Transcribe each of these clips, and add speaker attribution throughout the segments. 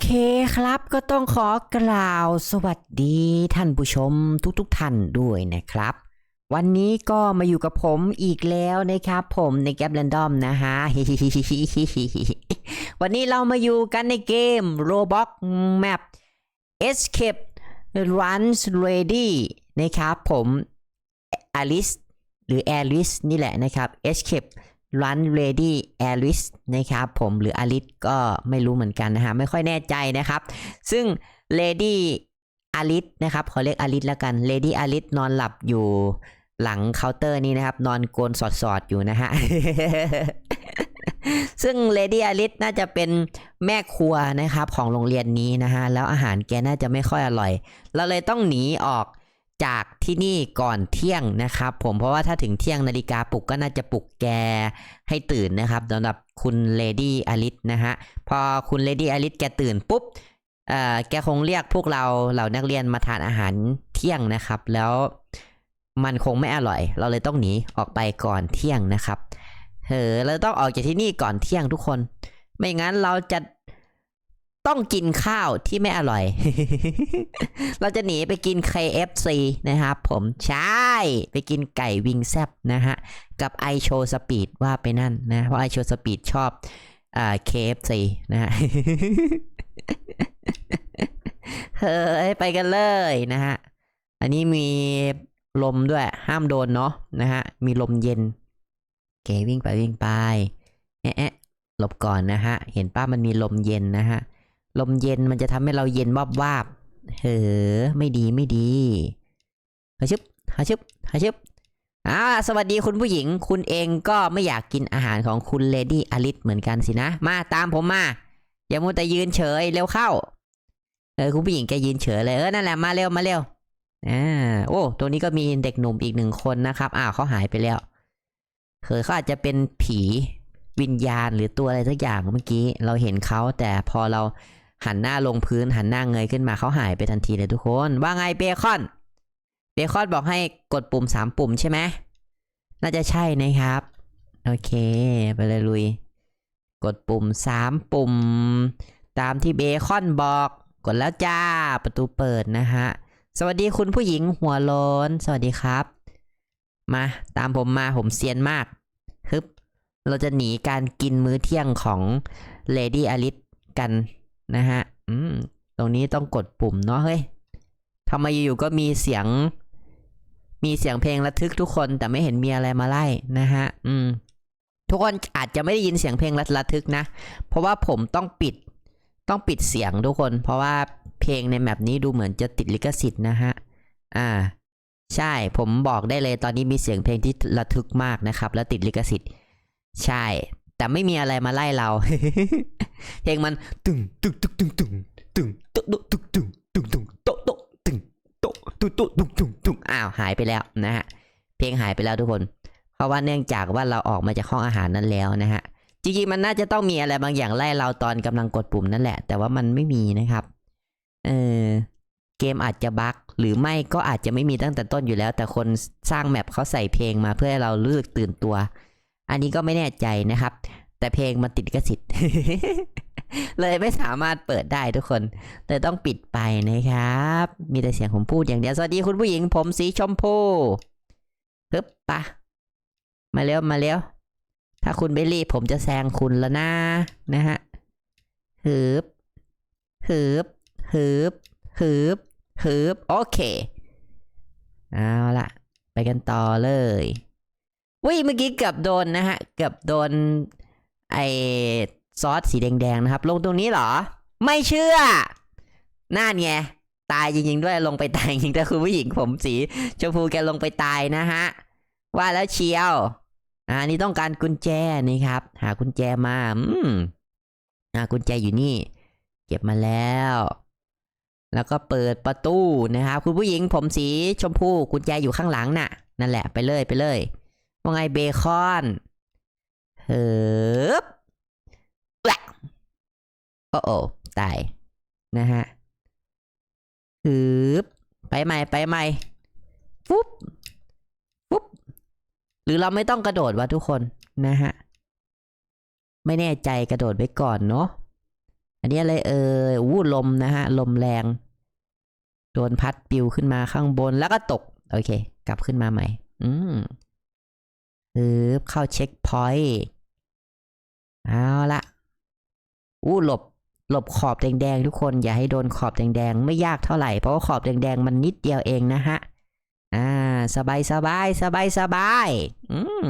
Speaker 1: เคครับก็ต้องขอกล่าวสวัสดีท่านผู้ชมทุกๆทท่านด้วยนะครับ วันนี้ก็มาอยู่กับผมอีกแล้วนะครับ ผมในแก p แ a นดอมนะฮะวันนี้เรามาอยู่กันในเกม Roblox Map Escape Runs Ready นะครับผม Alice หรือ Alice นี่แหละนะครับ Escape Run Ready Alice นะครับผมหรือ Alice ก็ไม่รู้เหมือนกันนะฮะไม่ค่อยแน่ใจนะครับ ซึ่ง Lady Alice นะครับขอเรียก Alice แล้วกัน Lady Alice นอนหลับอยู่หลังเคาน์เตอร์นี้นะครับ นอนโกนสอดๆอยู่นะฮะซึ่ง Lady Alice น่าจะเป็นแม่ครัวนะครับของโรงเรียนนี้นะฮะ แล้วอาหารแกน่าจะไม่ค่อยอร่อย เราเลยต้องหนีออก จากที่นี่ก่อนเที่ยงนะครับ ผมเพราะว่าถ้าถึงเที่ยงนาฬิกาปลุกก็น่าจะปลุกแกให้ตื่นนะครับสำหรับคุณเลดี้อลิสนะฮะพอคุณเลดี้อลิสแกตื่นปุ๊บเอ่อแกคงเรียกพวกเราเหล่านักเรียนมาทานอาหารเที่ยงนะครับ แล้วมันคงไม่อร่อย เราเลยต้องหนีออกไปก่อนเที่ยงนะครับเออเราต้องออกจากที่นี่ก่อนเที่ยงทุกคน ไม่งั้นเราจะ ต้องกินข้าวที่ไม่อร่อย เราจะหนีไปกิน KFC นะครับผม ใช่ ไปกินไก่วิงแซบนะฮะ กับไอโชสปีดว่าไปนั่นนะ เพราะไอโชสปีดชอบอ่า KFC นะฮะ เฮ้ย ไปกันเลยนะฮะ อันนี้มีลมด้วย ห้ามโดนเนาะนะฮะ มีลมเย็นเกวิ่งไปวิ่งไป แอะแอะหลบก่อนนะฮะ เห็นป้ามันมีลมเย็นนะฮะ ลมเย็นมันจะทำให้เราเย็นวาบวาบเฮ้อไม่ดีไม่ดีฮาชึบฮาชึบฮาชึบอ่าสวัสดีคุณผู้หญิง คุณเองก็ไม่อยากกินอาหารของคุณเลดี้อลิสเหมือนกันสินะ มาตามผมมา อย่ามัวแต่ยืนเฉยเร็วเข้า เออคุณผู้หญิงแกยืนเฉยเลย เออนั่นแหละมาเร็วมาเร็วอ่าโอ้ตัวนี้ก็มีเด็กหนุ่มอีกหนึ่งคนนะครับอ้าวเขาหายไปแล้วเคยเขาอาจจะเป็นผีวิญญาณหรือตัวอะไรสักอย่างเมื่อกี้ เราเห็นเขาแต่พอเรา หันหน้าลงพื้นหันหน้าเงยขึ้นมาเขาหายไปทันทีเลยทุกคน ว่าไงเบคอน เบคอนบอกให้กดปุ่มสามปุ่มใช่ไหมน่าจะใช่นะครับ โอเค ไปเลยลุย กดปุ่มสามปุ่ม ตามที่เบคอนบอก กดแล้วจ้าประตูเปิดนะฮะ สวัสดีคุณผู้หญิงหัวโลนสวัสดีครับ มาตามผมมาผมเซียนมากฮึบเราจะหนีการกินมื้อเที่ยงของ Lady Alice กัน นะฮะ อืม ตรงนี้ต้องกดปุ่มเนาะเฮ้ยทำไมอยู่ๆก็มีเสียง มีเสียงเพลงระทึกทุกคนแต่ไม่เห็นมีอะไรมาไล่นะฮะ อืม ทุกคนอาจจะไม่ได้ยินเสียงเพลงระทึกนะ เพราะว่าผมต้องปิด ต้องปิดเสียงทุกคน เพราะว่าเพลงในแมปนี้ดูเหมือนจะติดลิขสิทธิ์นะฮะ อ่า ใช่ ผมบอกได้เลยตอนนี้มีเสียงเพลงที่ระทึกมากนะครับ แล้วติดลิขสิทธิ์ ใช่ แต่ไม่มีอะไรมาไล่เรา เพลงมันตึงตึงตึงตึงตึงตึงโตะโตะตึงตึงตึงตึงโตะโตตึงโตะโตะโตะตึงตึงตึงอ้าวหายไปแล้วนะฮะเพลงหายไปแล้วทุกคน เพราะว่าเนื่องจากว่าเราออกมาจากห้องอาหารนั้นแล้วนะฮะจริงๆมันน่าจะต้องมีอะไรบางอย่างไล่เราตอนกำลังกดปุ่มนั่นแหละ แต่ว่ามันไม่มีนะครับเออเกมอาจจะบั๊กหรือไม่ก็อาจจะไม่มีตั้งแต่ต้นอยู่แล้ว แต่คนสร้างแมปเขาใส่เพลงมาเพื่อให้เรารู้สึกตื่นตัว อันนี้ก็ไม่แน่ใจนะครับ แต่เพลงมันติดลิขสิทธิ์เลยไม่สามารถเปิดได้ทุกคนเลยต้องปิดไปนะครับ มีแต่เสียงผมพูดอย่างเดียว สวัสดีคุณผู้หญิงผมสีชมพูฮึบปะ มาเร็วมาเร็ว ถ้าคุณไม่รีบผมจะแซงคุณแล้วนะนะฮะฮึบฮึบฮึบฮึบฮึบโอเค เอาละไปกันต่อเลย วิ่งเมื่อกี้เกือบโดนนะฮะ เกือบโดนไอซอสสีแดงๆนะครับ ลงตรงนี้เหรอ ไม่เชื่อน่านไงตายจริงๆด้วยลงไปตายจริงๆแต่คุณผู้หญิงผมสีชมพูแกลงไปตายนะฮะ ว่าแล้วเชียวอ่านี่ต้องการกุญแจนี่ครับ หากุญแจมา อืมอ่ากุญแจอยู่นี่ เก็บมาแล้ว แล้วก็เปิดประตูนะครับคุณผู้หญิงผมสีชมพูกุญแจอยู่ข้างหลังน่ะ นั่นแหละไปเลยไปเลย ว่าไงเบคอนเฮ้บแปะโอ้โอ้ตาย นะฮะฮึบไปใหม่ไปใหม่ฟุ๊บฟุ๊บหรือเราไม่ต้องกระโดดวะทุกคนนะฮะ ไม่แน่ใจกระโดดไว้ก่อนเนาะอันนี้อะไรเอ่ยวู้ลมนะฮะ ลมแรง โดนพัดปิวขึ้นมาข้างบนแล้วก็ตก โอเค กลับขึ้นมาใหม่ อืม ปึ๊บเข้าเช็คพอยต์เอาละอู้หลบหลบขอบแดงๆทุกคนอย่าให้โดนขอบแดงๆ ไม่ยากเท่าไหร่ เพราะว่าขอบแดงๆ มันนิดเดียวเองนะฮะ อ่า สบายสบายสบายสบายอืม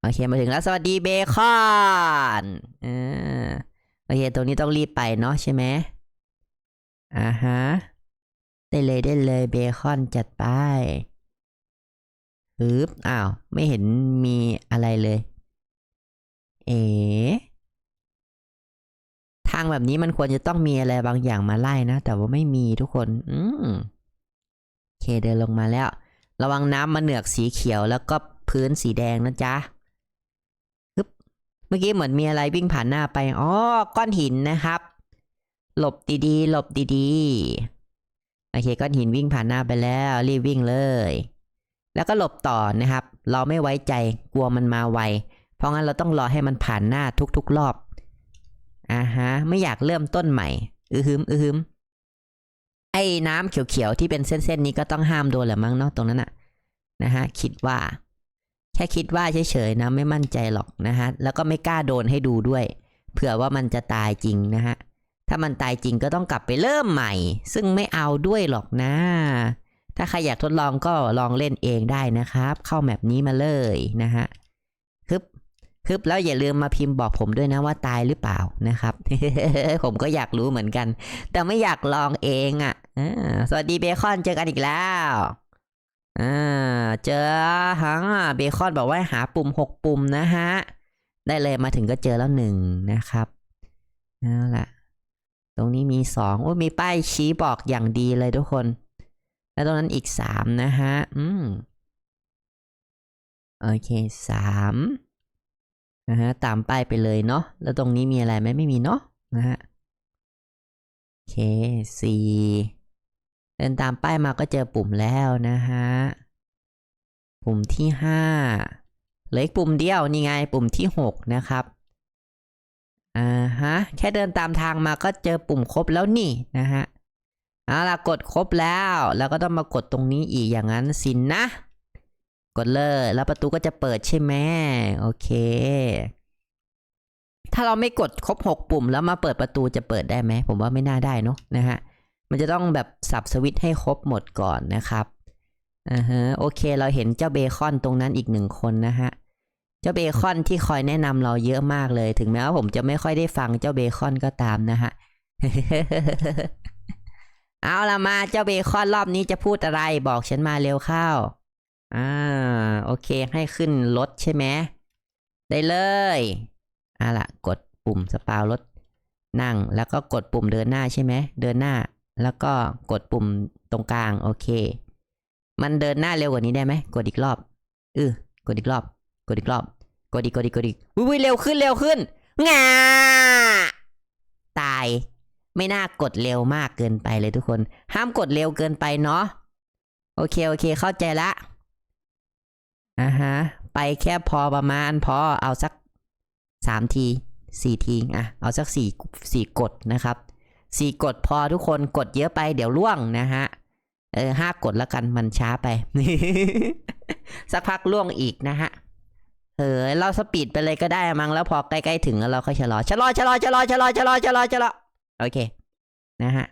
Speaker 1: โอเคมาถึงแล้วสวัสดีเบคอนอ่าโอเคตรงนี้ต้องรีบไปเนาะใช่ไหมอ่าฮะ ได้เลยได้เลยเบคอนจัดไป ฮึบอ้าว ไม่เห็นมีอะไรเลย เอ๋ทางแบบนี้มันควรจะต้องมีอะไรบางอย่างมาไล่นะ แต่ว่าไม่มีทุกคน อืมโอเคเดินลงมาแล้ว ระวังน้ำมาเหนือกสีเขียวแล้วก็พื้นสีแดงนะจ๊ะฮึบเมื่อกี้เหมือนมีอะไรวิ่งผ่านหน้าไป อ๋อ ก้อนหินนะครับ หลบดีๆ หลบดีๆ โอเค ก้อนหินวิ่งผ่านหน้าไปแล้ว รีบวิ่งเลย แล้วก็หลบต่อนะครับ เราไม่ไว้ใจกลัวมันมาไว เพราะงั้นเราต้องรอให้มันผ่านหน้าทุกๆรอบอ่าฮะไม่อยากเริ่มต้นใหม่ อือฮึมอือฮึมไอ้น้ำเขียวๆที่เป็นเส้นๆนี้ก็ต้องห้ามโดนแหละมั้งเนาะตรงนั้นอะนะฮะคิดว่า แค่คิดว่าเฉยๆนะไม่มั่นใจหรอกนะฮะแล้วก็ไม่กล้าโดนให้ดูด้วย เผื่อว่ามันจะตายจริงนะฮะถ้ามันตายจริงก็ต้องกลับไปเริ่มใหม่ ซึ่งไม่เอาด้วยหรอกนะ ถ้าใครอยากทดลองก็ลองเล่นเองได้นะครับ เข้าแมปนี้มาเลยนะฮะฮึบฮึบแล้วอย่าลืมมาพิมพ์บอกผมด้วยนะว่าตายหรือเปล่านะครับ ผมก็อยากรู้เหมือนกัน แต่ไม่อยากลองเองอะ่ะสวัสดีเบคอนเจอกันอีกแล้วอ่าเจอฮังเบคอนบอกว่าหาปุ่มหกปุ่มนะฮะได้เลยมาถึงก็เจอแล้วหนึ่งนะครับเอาล่ะตรงนี้มีสองโอ้มีป้ายชี้บอกอย่างดีเลยทุกคน แล้วตรงนั้นอีกสามนะฮะ อืม โอเคสามนะฮะ ตามป้ายไปเลยเนาะ แล้วตรงนี้มีอะไรไหมไม่มีเนาะนะฮะ โอเคสี่เดินตามป้ายมาก็เจอปุ่มแล้วนะฮะ ปุ่มที่ห้าเหลืออีกปุ่มเดียวนี่ไง ปุ่มที่หกนะครับอ่าฮะ แค่เดินตามทางมาก็เจอปุ่มครบแล้วนี่นะฮะ เอาล่ะกดครบแล้วแล้วก็ต้องมากดตรงนี้อีกอย่างนั้นสินนะ กดเลยแล้วประตูก็จะเปิดใช่ไหมโอเค ถ้าเราไม่กดครบหกปุ่มแล้วมาเปิดประตูจะเปิดได้ไหมผมว่าไม่น่าได้เนอะนะฮะมันจะต้องแบบสับสวิตให้ครบหมดก่อนนะครับอ่าฮะโอเคเราเห็นเจ้าเบคอนตรงนั้นอีกหนึ่งคนนะฮะเจ้าเบคอนที่คอยแนะนำเราเยอะมากเลย ถึงแม้ว่าผมจะไม่ค่อยได้ฟังเจ้าเบคอนก็ตามนะฮะ เอาละมาเจ้าเบคอนรอบนี้จะพูดอะไรบอกฉันมาเร็วเข้า อ่า โอเคให้ขึ้นรถใช่ไหมได้เลยเอาละกดปุ่มสปาวรถนั่ง แล้วก็กดปุ่มเดินหน้าใช่ไหมเดินหน้า แล้วก็กดปุ่มตรงกลาง โอเค มันเดินหน้าเร็วกว่านี้ได้ไหมกดอีกรอบเออกดอีกรอบ กดอีกรอบกดอีกกดอีกกดอีกวิวเร็วขึ้นเร็วขึ้นงาตาย ไม่น่ากดเร็วมากเกินไปเลยทุกคน ห้ามกดเร็วเกินไปเนาะโอเคโอเค เข้าใจละอ่าฮะไปแค่พอประมาณพอเอาสักสามทีสี่ทีอะเอาสักสี่สี่กดนะครับสี่กดพอทุกคนกดเยอะไปเดี๋ยวล่วงนะฮะเออห้ากดแล้วกันมันช้าไป สักพักล่วงอีกนะฮะเออเราสปีดไปเลยก็ได้มั้งแล้วพอใกล้ๆถึงแล้วเราค่อยชะลอชะลอชะลอชะลอชะลอชะลอชะลอชะลอ โอเค นะฮะ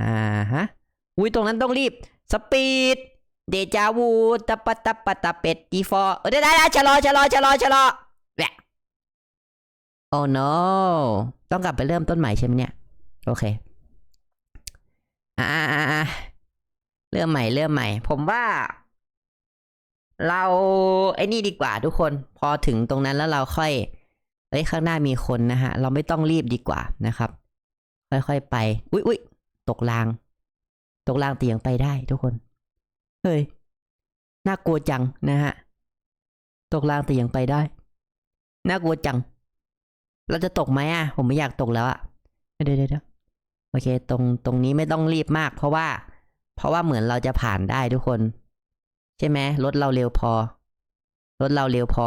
Speaker 1: อ่าฮะ อุ้ยตรงนั้นต้องรีบ สปีด เดจาวูตะปะตะปะตะเป็ดดีฟอร์ได้ได้ได้ชะลอชะลอชะลอชะลอแหละโอ้ no ต้องกลับไปเริ่มต้นใหม่ใช่ไหมเนี่ย โอเค อ่าอ่าอ่าเริ่มใหม่เริ่มใหม่ ผมว่า เราไอ้นี่ดีกว่าทุกคน พอถึงตรงนั้นแล้วเราค่อยเอ้ยข้างหน้ามีคนนะฮะ เราไม่ต้องรีบดีกว่านะครับ ค่อยๆไป อุ๊ยอุ๊ยตกราง ตกรางเตียงไปได้ทุกคน เฮ้ย น่ากลัวจังนะฮะ ตกรางเตียงไปได้ น่ากลัวจัง เราจะตกไหมอะ ผมไม่อยากตกแล้วอะ เดี๋ยวเดี๋ยวโอเค ตรงตรงนี้ไม่ต้องรีบมาก เพราะว่า เพราะว่าเหมือนเราจะผ่านได้ทุกคน ใช่ไหมรถเราเร็วพอ รถเราเร็วพอ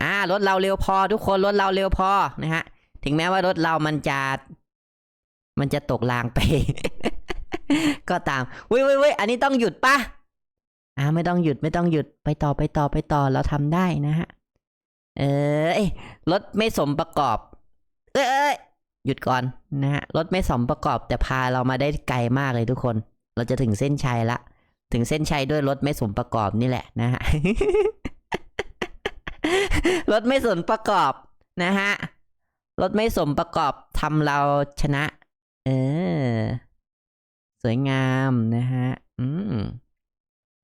Speaker 1: อ่ารถเราเร็วพอ ทุกคน รถเราเร็วพอนะฮะ ถึงแม้ว่ารถเรามันจะ มันจะตกรางไป ก็ตามเว้ยเว้ยเว้ยอันนี้ต้องหยุดปะอ่าไม่ต้องหยุดไม่ต้องหยุดไปต่อไปต่อไปต่อเราทำได้นะฮะ เอ้ยรถไม่สมประกอบเอ้ยเอ้ยหยุดก่อนนะฮะรถไม่สมประกอบ แต่พาเรามาได้ไกลมากเลยทุกคน เราจะถึงเส้นชัยละ ถึงเส้นชัยด้วยรถไม่สมประกอบนี่แหละนะฮะรถไม่สมประกอบนะฮะรถไม่สมประกอบทำเราชนะ เออ สวยงามนะฮะ อืม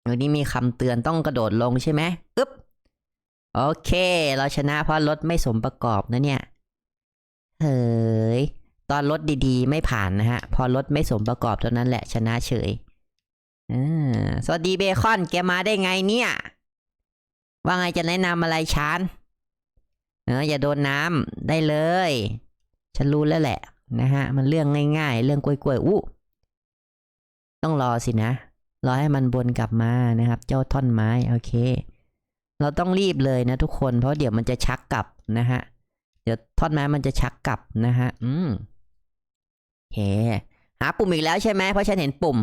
Speaker 1: วันนี้มีคำเตือนต้องกระโดดลงใช่ไหมอึ๊บ โอเค เราชนะเพราะรถไม่สมประกอบนะเนี่ย เฮ้ย ตอนรถดีๆ ไม่ผ่านนะฮะ พอรถไม่สมประกอบเท่านั้นแหละชนะเฉยอ่าสวัสดีเบคอน แกมาได้ไงเนี่ย ว่าไงจะแนะนำอะไรฉันเอออย่าโดนน้ำได้เลย ฉันรู้แล้วแหละ นะฮะ มันเรื่องง่าย ๆ เรื่องกล้วยๆอู้ต้องรอสินะ รอให้มันบนกลับมานะครับ เจ้าท่อนไม้ โอเค เราต้องรีบเลยนะทุกคน เพราะเดี๋ยวมันจะชักกลับนะฮะ เดี๋ยวท่อนไม้มันจะชักกลับนะฮะ อืมเคหาปุ่มอีกแล้วใช่ไหม เพราะฉันเห็นปุ่ม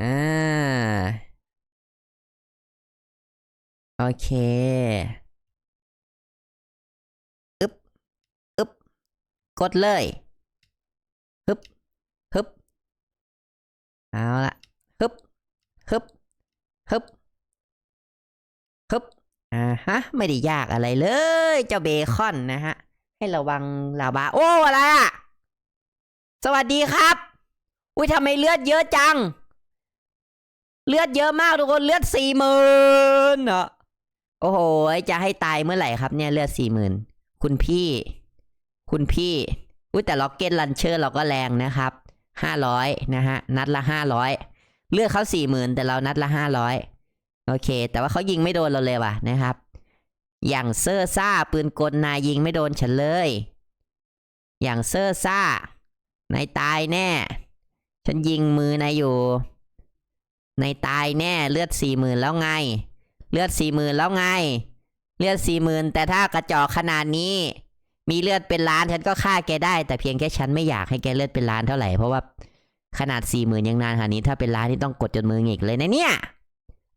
Speaker 1: อ่า โอเค อึ๊บ อึ๊บ กดเลยฮึบฮึบเอาละฮึบฮึบฮึบฮึบอ่าฮะ ไม่ได้ยากอะไรเลย เจ้าเบคอนนะฮะ ให้ระวังลาบาโอ้ อะไรอะสวัสดีครับ อุ้ยทำไมเลือดเยอะจัง เลือดเยอะมากทุกคนเลือดสี่หมื่นเนาะโอ้โห จะให้ตายเมื่อไหร่ครับเนี่ยเลือดสี่หมื่นคุณพี่ คุณพี่อุ้ยแต่ล็อกเก็ตลันเชอร์เราก็แรงนะครับห้าร้อยนะฮะ นัดละห้าร้อยเลือดเขาสี่หมื่นแต่เรานัดละห้าร้อยโอเค แต่ว่าเขายิงไม่โดนเราเลยว่ะนะครับ อย่างเซอร์ซ่าปืนกลนายยิงไม่โดนฉันเลย อย่างเซอร์ซ่านายตายแน่ ฉันยิงมือนายอยู่นายตายแน่เลือดสี่หมื่นแล้วไง เลือดสี่หมื่นแล้วไง เลือดสี่หมื่นแต่ถ้ากระจอกขนาดนี้ มีเลือดเป็นล้านฉันก็ฆ่าแกได้ แต่เพียงแค่ฉันไม่อยากให้แกเลือดเป็นล้านเท่าไหร่เพราะว่าขนาดสี่หมื่นยังนานขนาดนี้ถ้าเป็นล้านนี่ต้องกดจนมือหงิกเลยนะเนี่ย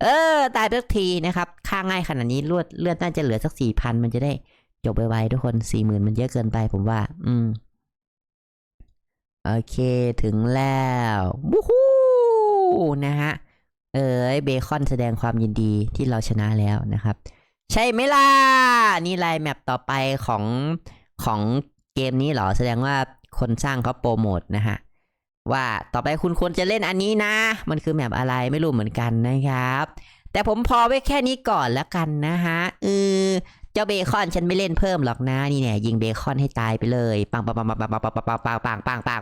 Speaker 1: เออ ตายสักทีนะครับฆ่าง่ายขนาดนี้เลือดเลือดน่าจะเหลือสักสี่พันมันจะได้จบไวๆทุกคนสี่หมื่นมันเยอะเกินไปผมว่า อืม โอเคถึงแล้ววู้ฮู้นะฮะ เอ้ยเบคอนแสดงความยินดีที่เราชนะแล้วนะครับ ใช่ไหมล่ะ นี่ไลน์แมปต่อไปของ ของเกมนี้เหรอแสดงว่าคนสร้างเขาโปรโมทนะฮะ ว่าต่อไปคุณควรจะเล่นอันนี้นะ มันคือแมปอะไรไม่รู้เหมือนกันนะครับ แต่ผมพอไว้แค่นี้ก่อนแล้วกันนะฮะเออเจ้าเบคอนฉันไม่เล่นเพิ่มหรอกนะ นี่เนี่ยยิงเบคอนให้ตายไปเลย ปังปังปังปังปังปังปังปังปังปังปัง